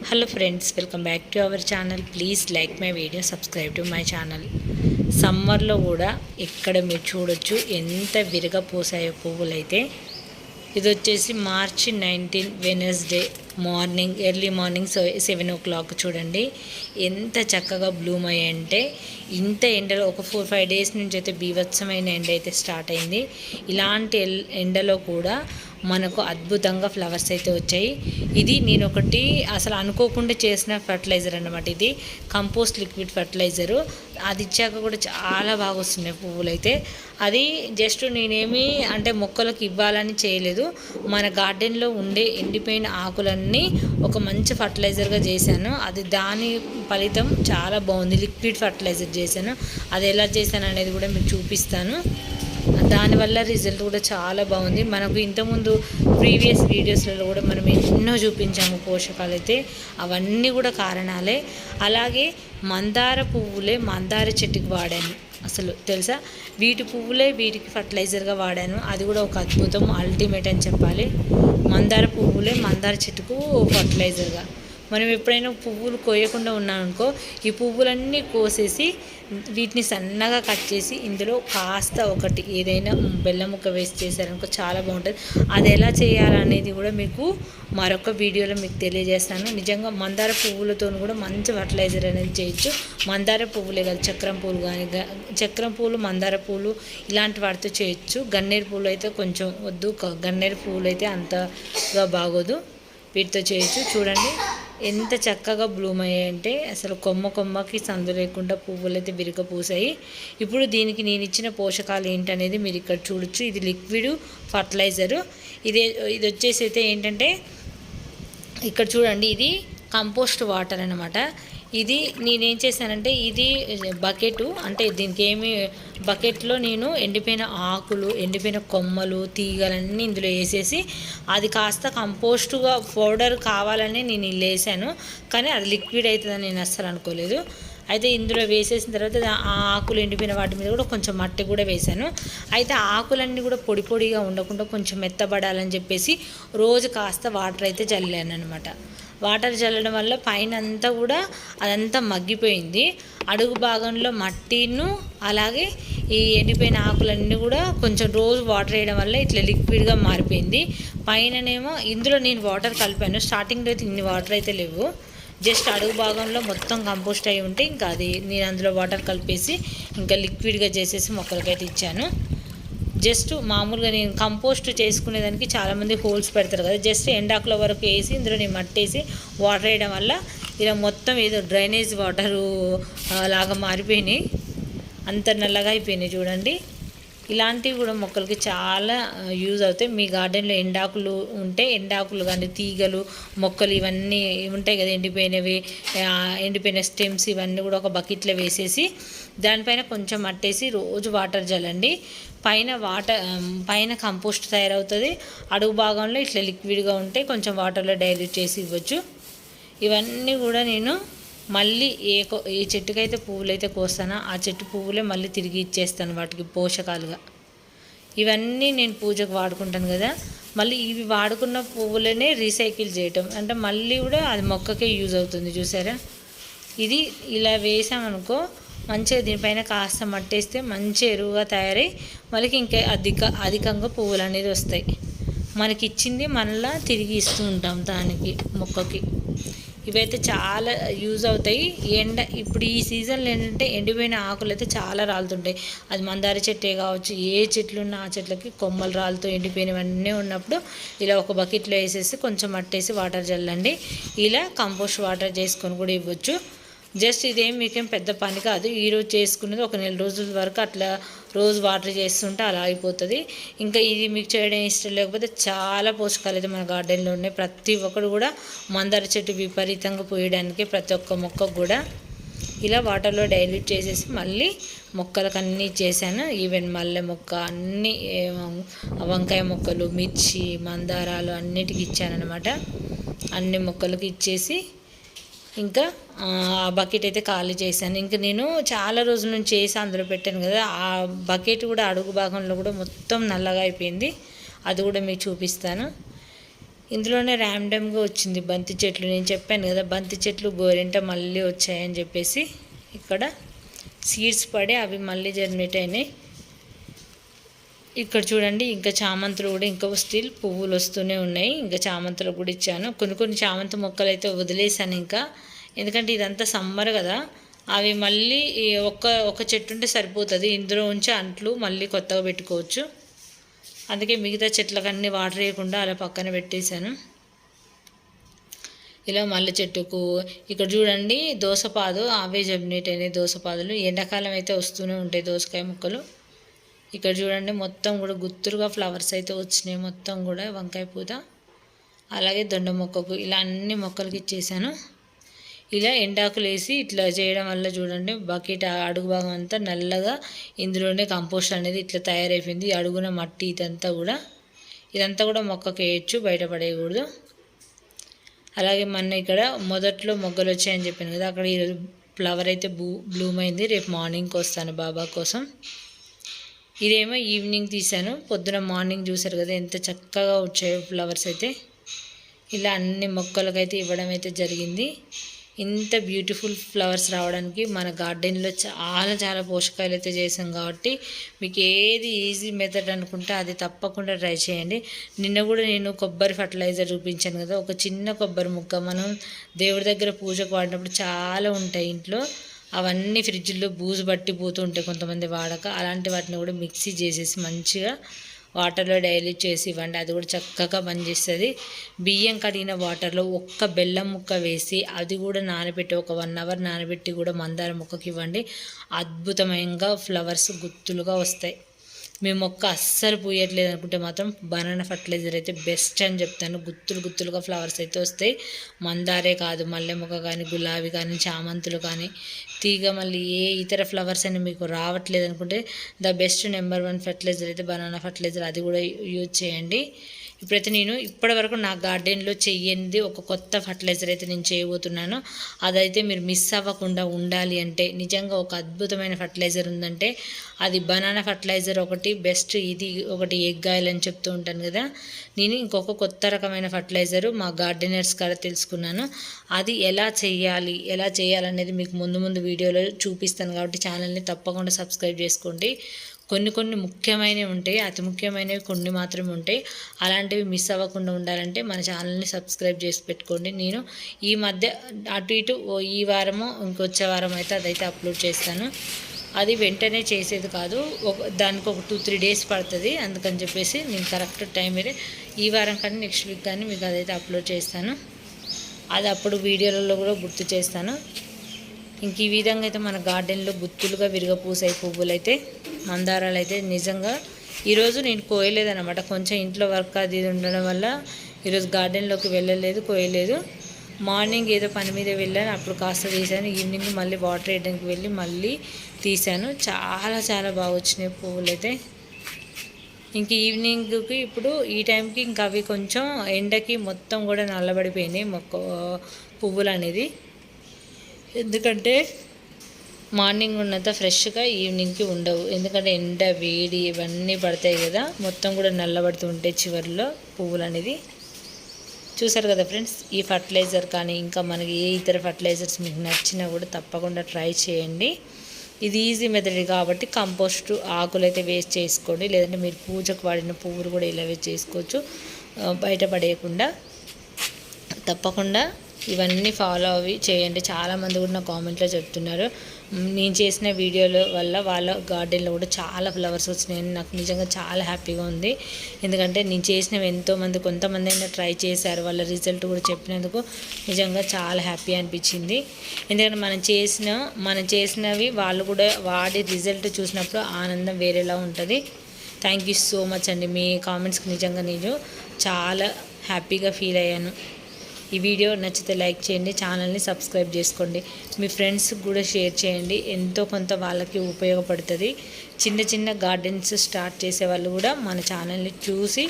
Hello friends welcome back to our channel please like my video subscribe to my channel సమ్మర్లో కూడా ఇక్కడ మీరు చూడొచ్చు ఎంత విరగపోసాయో పువ్వులు అయితే ఇది వచ్చేసి March nineteen Wednesday morning early morning seven o'clock చూడండి ఎంత చక్కగా బ్లూమ్ అయ్యాయంటే ఇంత ఎండలో ఒక ఫోర్ ఫైవ్ డేస్ నుంచి అయితే బీభత్సమైన ఎండ అయితే స్టార్ట్ అయింది ఇలాంటి ఎల్- ఎండలో కూడా మనకు అద్భుతంగా ఫ్లవర్స్ అయితే వచ్చాయి. ఇది నేను ఒకటి అసలు అనుకోకుండా చేసిన ఫర్టిలైజర్ అన్నమాట ఇది. Compost liquid fertiliser. అది ఇచ్చాక కూడా చాలా బాగా వస్తున్నాయి పువ్వులు అయితే అది జస్ట్ నేనేమి అంటే మొక్కలకు ఇవ్వాలని చేయలేదు. మన గార్డెన్లో ఉండే ఎండిపోయిన ఆకులన్నీ ఒక మంచి ఫర్టిలైజర్గా చేశాను. అది దాని ఫలితం చాలా బాగుంది. లిక్విడ్ ఫర్టిలైజర్ చేశాను. అది ఎలా చేశాను అనేది కూడా మీకు చూపిస్తాను. దానివల్ల రిజల్ట్ కూడా చాలా బాగుంది. మనకు ఇంతకుముందు ప్రీవియస్ వీడియోస్లలో కూడా మనం ఎన్నో చూపించాము పోషకాలు అయితే అవన్నీ కూడా కారణాలే. అలాగే మందార పువ్వులే మందార చెట్టుకి వాడాను. అసలు తెలుసా? వీటి పువ్వులే వీటికి ఫర్టిలైజర్గా వాడాను. అది కూడా ఒక అద్భుతం అల్టిమేట్ అని చెప్పాలి. మందార పువ్వులే మందార చెట్టుకు ఫర్టిలైజర్గా. మనం ఎప్పుడైనా పువ్వులు కోయకుండా ఉన్నామనుకో ఈ పువ్వులన్నీ కోసేసి వీటిని సన్నగా కట్ చేసి ఇందులో కాస్త ఒకటి ఏదైనా బెల్లం ముక్క వేసి చేశారనుకో చాలా బాగుంటుంది. అది ఎలా చేయాలనేది కూడా మీకు మరొక వీడియోలో మీకు తెలియజేస్తాను. నిజంగా మందార పువ్వులతో కూడా మంచి ఫర్టిలైజర్ అనేది చేయొచ్చు. మందార పువ్వులే కాదు చక్రం పూలు కానీ గ- చక్రం పూలు మందార పూలు ఇలాంటి వాటితో చేయొచ్చు. గన్నేరు పూలు అయితే కొంచెం వద్దు. గన్నేరు పూలు అయితే అంతగా బాగోదు. వీటితో చేయొచ్చు. చూడండి. ఎంత చక్కగా బ్లూమ్ అయ్యాయంటే అసలు కొమ్మ కొమ్మకి సందు లేకుండా పువ్వులు అయితే విరిగ పూసాయి ఇప్పుడు దీనికి నేను ఇచ్చిన పోషకాలు ఏంటనేది మీరు ఇక్కడ చూడొచ్చు. ఇది లిక్విడ్ ఫర్టిలైజరు. ఇది ఇది వచ్చేసి అయితే ఏంటంటే ఇక్కడ చూడండి ఇది కంపోస్ట్ వాటర్ అనమాట ఇది నేనేం చేశానంటే ఇది బకెట్ అంటే దీనికి ఏమి బకెట్లో నేను ఎండిపోయిన ఆకులు ఎండిపోయిన కొమ్మలు తీగలన్నీ ఇందులో వేసేసి అది కాస్త కంపోస్ట్గా పౌడర్ కావాలని నేను ఇల్లు వేసాను. కానీ అది లిక్విడ్ అవుతుందని నేను అస్సలు అనుకోలేదు. అయితే ఇందులో వేసేసిన తర్వాత ఆ ఆకులు ఎండిపోయిన వాటి మీద కూడా కొంచెం మట్టి కూడా వేశాను అయితే ఆకులన్నీ కూడా పొడి పొడిగా ఉండకుండా కొంచెం మెత్తబడాలని చెప్పేసి రోజు కాస్త వాటర్ అయితే చల్లాను అనమాట వాటర్ చల్లడం వల్ల పైన అంతా కూడా అదంతా మగ్గిపోయింది. అడుగు భాగంలో మట్టిను అలాగే ఈ ఎండిపోయిన ఆకులన్నీ కూడా కొంచెం రోజు వాటర్ వేయడం వల్ల ఇట్లా లిక్విడ్గా మారిపోయింది. పైననేమో ఇందులో నేను వాటర్ కలిపాను. స్టార్టింగ్లో అయితే ఇన్ని వాటర్ అయితే లేవు. జస్ట్ అడుగు భాగంలో మొత్తం కంపోస్ట్ అయి ఉంటే ఇంకా అది నేను అందులో వాటర్ కలిపేసి ఇంకా లిక్విడ్గా చేసేసి మొక్కలకైతే ఇచ్చాను. జస్ట్ మామూలుగా నేను కంపోస్ట్ చేసుకునేదానికి చాలామంది హోల్స్ పెడతారు కదా. జస్ట్ ఎండాకుల వరకు వేసి ఇందులో నేను మట్టేసి వాటర్ వేయడం వల్ల ఇలా మొత్తం ఏదో డ్రైనేజ్ వాటరు లాగా మారిపోయినాయి. అంత నల్లగా అయిపోయినాయి చూడండి. ఇలాంటివి కూడా మొక్కలకి చాలా యూజ్ అవుతాయి. మీ గార్డెన్లో ఎండాకులు ఉంటే ఎండాకులు కానీ తీగలు మొక్కలు ఇవన్నీ ఉంటాయి కదా ఎండిపోయినవి ఎండిపోయిన స్టెమ్స్ ఇవన్నీ కూడా ఒక బకెట్లో వేసేసి దానిపైన కొంచెం మట్టేసి రోజు వాటర్ చల్లండి. పైన వాటర్ పైన కంపోస్ట్ తయారవుతుంది. అడుగు భాగంలో ఇట్లా లిక్విడ్గా ఉంటే కొంచెం వాటర్లో డైల్యూట్ చేసి ఇవ్వచ్చు. ఇవన్నీ కూడా నేను మళ్ళీ ఏ ఏ చెట్టుకైతే పువ్వులు అయితే కోస్తానో ఆ చెట్టు పువ్వులే మళ్ళీ తిరిగి ఇచ్చేస్తాను వాటికి పోషకాలుగా. ఇవన్నీ నేను పూజకు వాడుకుంటాను కదా మళ్ళీ ఇవి వాడుకున్న పువ్వులనే రీసైకిల్ చేయటం. అంటే మళ్ళీ కూడా అది మొక్కకే యూజ్ అవుతుంది చూసారా? ఇది ఇలా వేసామనుకో మంచిగా దీనిపైన కాస్త మట్టేస్తే మంచి ఎరువుగా తయారై మనకి ఇంకా అధిక అధికంగా పువ్వులు అనేది వస్తాయి. మనకి ఇచ్చింది మళ్ళా తిరిగి ఇస్తూ ఉంటాం దానికి మొక్కకి. ఇవైతే చాలా యూజ్ అవుతాయి. ఎండ ఇప్పుడు ఈ సీజన్లో ఏంటంటే ఎండిపోయిన ఆకులు అయితే చాలా రాలుతుంటాయి. అది మందార చెట్టే కావచ్చు ఏ చెట్లు ఉన్న ఆ చెట్లకి కొమ్మలు రాలుతూ ఎండిపోయినవన్నీ ఉన్నప్పుడు ఇలా ఒక బకెట్లో వేసేసి కొంచెం మట్టేసి వాటర్ చల్లండి. ఇలా కంపోస్ట్ వాటర్ చేసుకొని కూడా ఇవ్వచ్చు. జస్ట్ ఇదేం మీకేం పెద్ద పని కాదు. ఈరోజు చేసుకునేది ఒక నెల రోజుల వరకు అట్లా రోజు వాటర్ చేస్తుంటే అలా అయిపోతుంది. ఇంకా ఇది మీకు చేయడం ఇష్టం లేకపోతే చాలా పోషకాలు అయితే మన గార్డెన్లో ఉన్నాయి. ప్రతి ఒక్కరు కూడా మందార చెట్టు విపరీతంగా పోయడానికి ప్రతి ఒక్క మొక్కకు కూడా ఇలా వాటర్లో డైల్యూట్ చేసేసి మళ్ళీ మొక్కలకు అన్నీ చేశాను. ఈవెన్ మల్లె మొక్క అన్నీ వంకాయ మొక్కలు మిర్చి మందారాలు అన్నిటికి ఇచ్చానమాట అన్ని మొక్కలకు ఇచ్చేసి ఇంకా ఆ బకెట్ అయితే ఖాళీ చేశాను. ఇంకా నేను చాలా రోజుల నుంచి చేసి అందులో పెట్టాను కదా ఆ బకెట్ కూడా అడుగు భాగంలో కూడా మొత్తం నల్లగా అయిపోయింది. అది కూడా మీకు చూపిస్తాను. ఇందులోనే ర్యాండమ్గా వచ్చింది బంతి చెట్లు. నేను చెప్పాను కదా బంతి చెట్లు గోరింట మళ్ళీ వచ్చాయని చెప్పేసి. ఇక్కడ సీడ్స్ పడి అవి మళ్ళీ జర్మినేట్ అయినాయి. ఇక్కడ చూడండి ఇంకా చామంతులు కూడా ఇంకా స్టిల్ పువ్వులు వస్తూనే ఉన్నాయి. ఇంకా చామంతులు కూడా ఇచ్చాను. కొన్ని కొన్ని చామంతి మొక్కలు అయితే వదిలేసాను ఇంకా. ఎందుకంటే ఇదంతా సమ్మర్ కదా. అవి మళ్ళీ ఒక్క ఒక చెట్టు ఉంటే సరిపోతుంది. ఇందులో ఉంచి అంట్లు మళ్ళీ కొత్తగా పెట్టుకోవచ్చు. అందుకే మిగతా చెట్లకన్నీ వాటర్ వేయకుండా అలా పక్కన పెట్టేశాను. ఇలా మల్లె చెట్టుకు ఇక్కడ చూడండి దోసపాదు అవే జమినేట్ అయినాయి దోసపాదులు ఎండాకాలం అయితే వస్తూనే ఉంటాయి దోసకాయ ముక్కలు. ఇక్కడ చూడండి మొత్తం కూడా గుత్తులుగా ఫ్లవర్స్ అయితే వచ్చినాయి. మొత్తం కూడా వంకాయ పూత అలాగే దొండ మొక్కకు ఇలా అన్ని మొక్కలకి ఇచ్చేసాను. ఇలా ఎండాకులు వేసి ఇట్లా చేయడం వల్ల చూడండి బకెట్ అడుగు భాగం అంతా నల్లగా ఇందులోనే కంపోస్ట్ అనేది ఇట్లా తయారైపోయింది. అడుగున మట్టి ఇదంతా కూడా ఇదంతా కూడా మొక్కకి వేయచ్చు బయటపడేయకూడదు అలాగే మొన్న ఇక్కడ మొదట్లో మొగ్గలు వచ్చాయని చెప్పాను కదా అక్కడ ఈరోజు ఫ్లవర్ అయితే బ్లూ బ్లూమ్ అయింది. రేపు మార్నింగ్కి వస్తాను బాబా కోసం. ఇదేమో ఈవినింగ్ తీశాను. పొద్దున మార్నింగ్ చూసారు కదా ఎంత చక్కగా వచ్చాయో ఫ్లవర్స్ అయితే. ఇలా అన్ని మొక్కలకైతే ఇవ్వడం అయితే జరిగింది. ఇంత బ్యూటిఫుల్ ఫ్లవర్స్ రావడానికి మన గార్డెన్లో చాలా చాలా పోషకాలు అయితే చేసాం కాబట్టి మీకు ఏది ఈజీ మెథడ్ అనుకుంటే అది తప్పకుండా ట్రై చేయండి. నిన్న కూడా నేను కొబ్బరి ఫర్టిలైజర్ చూపించాను కదా ఒక చిన్న కొబ్బరి ముక్క. మనం దేవుడి దగ్గర పూజకు వాడినప్పుడు చాలా ఉంటాయి ఇంట్లో. అవన్నీ ఫ్రిడ్జ్లో బూజు పట్టి పోతూ ఉంటాయి కొంతమంది వాడక. అలాంటి వాటిని కూడా మిక్సీ చేసేసి మంచిగా వాటర్లో డైలీ చేసి ఇవ్వండి. అది కూడా చక్కగా పనిచేస్తుంది. బియ్యం కడిగిన వాటర్లో ఒక్క బెల్లం ముక్క వేసి అది కూడా నానబెట్టి ఒక వన్ అవర్ నానబెట్టి కూడా మందార ముక్కకి ఇవ్వండి. అద్భుతమైన ఫ్లవర్స్ గుత్తులుగా వస్తాయి. మీ మొక్క అస్సలు పూయట్లేదు అనుకుంటే మాత్రం బనానా ఫర్టిలైజర్ అయితే బెస్ట్ అని చెప్తాను. గుత్తులు గుత్తులుగా ఫ్లవర్స్ అయితే వస్తాయి. మందారే కాదు మల్లె మొక్క కానీ గులాబీ కానీ చామంతులు కానీ. తీగ మళ్ళీ ఏ ఇతర ఫ్లవర్స్ అని మీకు రావట్లేదు అనుకుంటే the best number one fertiliser అయితే బనానా ఫర్టిలైజర్ అది కూడా యూజ్ చేయండి. ఇప్పుడైతే నేను ఇప్పటి వరకు నా గార్డెన్లో చేయనిది ఒక కొత్త ఫర్టిలైజర్ అయితే నేను చేయబోతున్నాను. అదైతే మీరు మిస్ అవ్వకుండా ఉండాలి అంటే నిజంగా ఒక అద్భుతమైన ఫర్టిలైజర్ ఉందంటే అది బనానా ఫర్టిలైజర్ ఒకటి బెస్ట్ ఇది ఒకటి ఎగ్ ఆయిల్ అని చెప్తూ ఉంటాను కదా. నేను ఇంకొక కొత్త రకమైన ఫర్టిలైజర్ మా గార్డెనర్స్ కాడ తెలుసుకున్నాను. అది ఎలా చేయాలి ఎలా చేయాలనేది మీకు ముందు ముందు వీడియోలో చూపిస్తాను కాబట్టి ఛానల్ని తప్పకుండా సబ్స్క్రైబ్ చేసుకోండి. కొన్ని కొన్ని ముఖ్యమైనవి ఉంటాయి అతి ముఖ్యమైనవి కొన్ని మాత్రమే ఉంటాయి. అలాంటివి మిస్ అవ్వకుండా ఉండాలంటే మన ఛానల్ని సబ్స్క్రైబ్ చేసి పెట్టుకోండి. నేను ఈ మధ్య అటు ఇటు ఈ వారము ఇంకొచ్చే వారం అయితే అదైతే అప్లోడ్ చేస్తాను. అది వెంటనే చేసేది కాదు ఒక దానికి ఒక టూ త్రీ డేస్ పడుతుంది. అందుకని చెప్పేసి నేను కరెక్ట్ టైం మీరే ఈ వారం కానీ నెక్స్ట్ వీక్ కానీ మీకు అదైతే అప్లోడ్ చేస్తాను. అది అప్పుడు వీడియోలలో కూడా గుర్తు చేస్తాను. ఇంక ఈ విధంగా అయితే మన గార్డెన్లో గుత్తులుగా విరగపూసాయి పువ్వులు అయితే మందారాలు అయితే నిజంగా ఈరోజు నేను కోయలేదన్నమాట. కొంచెం ఇంట్లో వర్క్ అది ఉండడం వల్ల ఈరోజు గార్డెన్లోకి వెళ్ళలేదు కోయలేదు. మార్నింగ్ ఏదో పని మీద వెళ్ళాను అప్పుడు కాస్త తీసాను ఈవినింగ్ మళ్ళీ వాటర్ వేయడానికి వెళ్ళి మళ్ళీ తీశాను. చాలా చాలా బాగా వచ్చినాయి పువ్వులు అయితే ఇంక ఈవినింగ్కి ఇప్పుడు ఈ టైంకి ఇంకా అవి కొంచెం ఎండకి మొత్తం కూడా నల్లబడిపోయినాయి మొక్క పువ్వులు అనేది ఎందుకంటే మార్నింగ్ ఉన్నంత ఫ్రెష్గా ఈవినింగ్కి ఉండవు. ఎందుకంటే ఎండ వేడి ఇవన్నీ పడతాయి కదా. మొత్తం కూడా నల్లబడుతూ ఉంటాయి చివరిలో పువ్వులు అనేది చూసారు కదా ఫ్రెండ్స్ ఈ ఫర్టిలైజర్ కానీ ఇంకా మనకి ఏ ఇతర ఫర్టిలైజర్స్ మీకు నచ్చినా కూడా తప్పకుండా ట్రై చేయండి. ఇది ఈజీ మెథడ్ కాబట్టి కంపోస్ట్ ఆకులు అయితే వేస్ట్ చేసుకోండి. లేదంటే మీరు పూజకు వాడిన పువ్వులు కూడా ఇలా వేస్ట్ చేసుకోవచ్చు. బయటపడేయకుండా తప్పకుండా ఇవన్నీ ఫాలో అవి చేయండి. చాలామంది కూడా నా కామెంట్లో చెప్తున్నారు. నేను చేసిన వీడియోల వల్ల వాళ్ళ గార్డెన్లో కూడా చాలా ఫ్లవర్స్ వచ్చినాయి. నాకు నిజంగా చాలా హ్యాపీగా ఉంది. ఎందుకంటే నేను చేసినవి ఎంతోమంది కొంతమంది అయినా ట్రై చేశారు. వాళ్ళ రిజల్ట్ కూడా చెప్పినందుకు నిజంగా చాలా హ్యాపీ అనిపించింది. ఎందుకంటే మనం చేసిన మనం చేసినవి వాళ్ళు కూడా వాడి రిజల్ట్ చూసినప్పుడు ఆనందం వేరేలా ఉంటుంది. థ్యాంక్ యూ సో మచ్ అండి. మీ కామెంట్స్కి నిజంగా నేను చాలా హ్యాపీగా ఫీల్ అయ్యాను. ఈ వీడియో నచ్చితే లైక్ చేయండి ఛానల్ని సబ్స్క్రైబ్ చేసుకోండి. మీ ఫ్రెండ్స్కి కూడా షేర్ చేయండి. ఎంతో కొంత వాళ్ళకి ఉపయోగపడుతుంది. చిన్న చిన్న గార్డెన్స్ స్టార్ట్ చేసే వాళ్ళు కూడా మన ఛానల్ని చూసి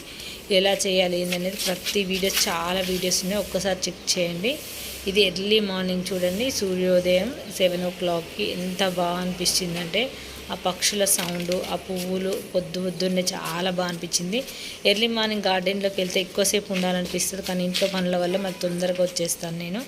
ఎలా చేయాలి ఏందనేది ప్రతి వీడియోస్ చాలా వీడియోస్ ఉన్నాయి. ఒక్కసారి చెక్ చేయండి. ఇది ఎర్లీ మార్నింగ్ చూడండి. సూర్యోదయం సెవెన్ ఓ క్లాక్కి ఎంత బాగా అనిపించిందంటే ఆ పక్షుల సౌండ్ ఆ పువ్వులు పొద్దు పొద్దున్నే చాలా బాగా అనిపించింది. ఎర్లీ మార్నింగ్ గార్డెన్లోకి వెళ్తే ఎక్కువసేపు ఉండాలనిపిస్తుంది కానీ ఇంట్లో పనుల వల్ల మరి తొందరగా వచ్చేస్తాను నేను.